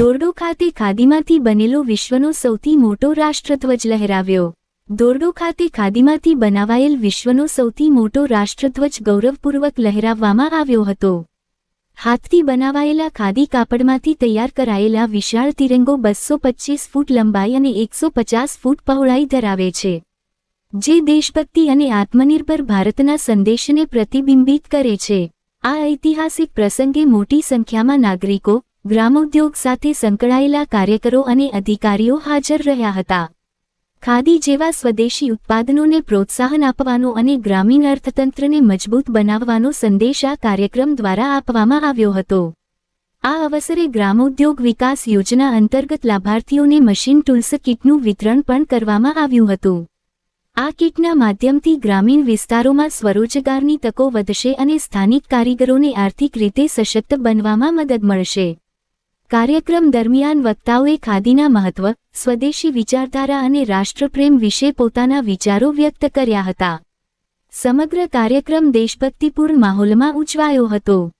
દોરડો ખાતે ખાદીમાંથી બનેલો વિશ્વનો સૌથી મોટો રાષ્ટ્રધ્વજ લહેરાવ્યો. દોરડો ખાતે ખાદીમાંથી બનાવાયેલ વિશ્વનો સૌથી મોટો રાષ્ટ્રધ્વજ ગૌરવપૂર્વક લહેરાવવામાં આવ્યો હતો. હાથથી બનાવાયેલા ખાદી કાપડમાંથી તૈયાર કરાયેલા વિશાળ તિરંગો બસો ફૂટ લંબાઈ અને એકસો પચાસ ફૂટ પહોળાઈ ધરાવે છે. જે દેશભક્તિ અને આત્મનિર્ભર ભારતના સંદેશને પ્રતિબિંબિત કરે છે. આ ઐતિહાસિક પ્રસંગે મોટી સંખ્યામાં નાગરિકો ગ્રામોદ્યોગ સાથે સંકળાયેલા કાર્યકરો અને અધિકારીઓ હાજર રહ્યા હતા. ખાદી જેવા સ્વદેશી ઉત્પાદનોને પ્રોત્સાહન આપવાનો અને ગ્રામીણ અર્થતંત્રને મજબૂત બનાવવાનો સંદેશ આ કાર્યક્રમ દ્વારા આપવામાં આવ્યો હતો. આ અવસરે ગ્રામોદ્યોગ વિકાસ યોજના અંતર્ગત લાભાર્થીઓને મશીન ટૂલ્સ કિટનું વિતરણ પણ કરવામાં આવ્યું હતું. આ કિટના માધ્યમથી ગ્રામીણ વિસ્તારોમાં સ્વરોજગારની તકો વધશે અને સ્થાનિક કારીગરોને આર્થિક રીતે સશક્ત બનવામાં મદદ મળશે. કાર્યક્રમ દરમિયાન વક્તાઓએ ખાદીના મહત્વ, સ્વદેશી વિચારધારા અને રાષ્ટ્રપ્રેમ વિશે પોતાના વિચારો વ્યક્ત કર્યા હતા. સમગ્ર કાર્યક્રમ દેશભક્તિપૂર્ણ માહોલમાં ઉજવાયો હતો.